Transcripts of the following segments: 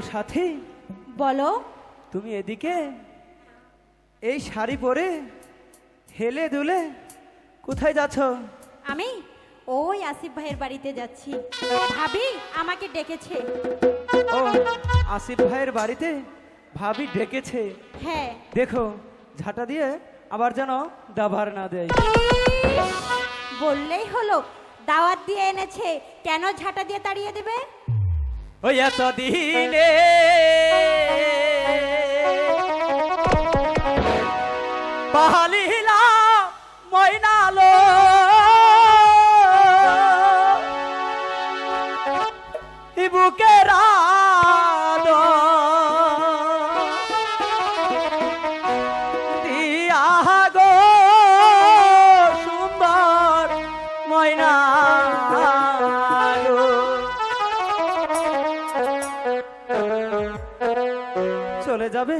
গো সাথী। বলো। তুমি এদিকে এই শাড়ি পরে হেলে দুলে কোথায় যাচ্ছ? আমি ওই আসিফ ভাইয়ের বাড়িতে যাচ্ছি। ভাবি আমাকে ডেকেছে। ও আসিফ ভাইয়ের বাড়িতে ভাবি ডেকেছে। হ্যাঁ। দেখো ঝাঁটা দিয়ে আবার যেন দাবার না দেয়। বললেই হলো দাওয়াত দিয়ে এনেছে। কেন ঝাঁটা দিয়ে তাড়িয়ে দেবে? ওই এত দিনে পাহালিলা ময়নালো বুকের যাবে?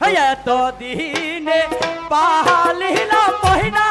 এতদিনে এত দিনে পাহালিলাম মহিনালো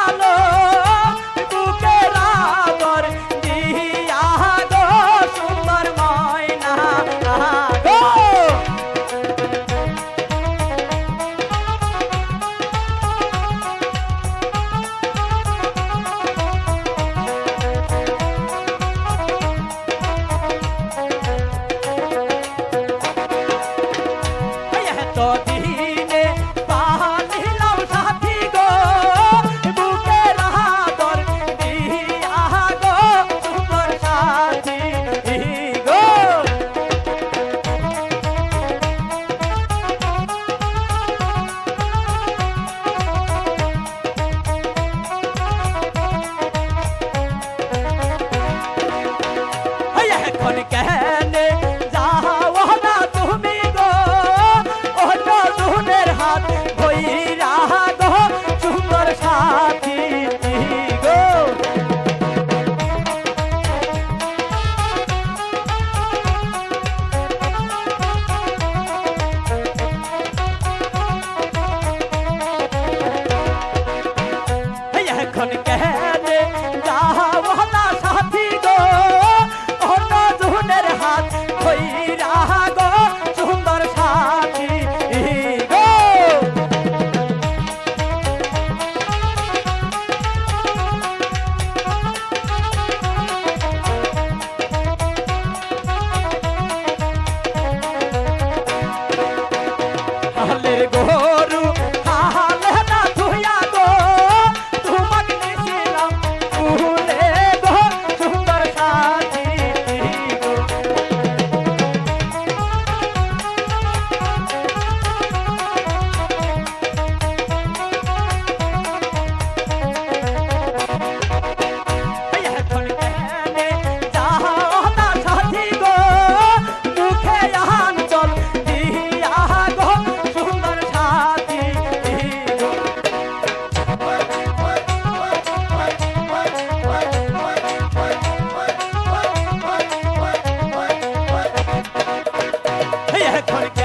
iconic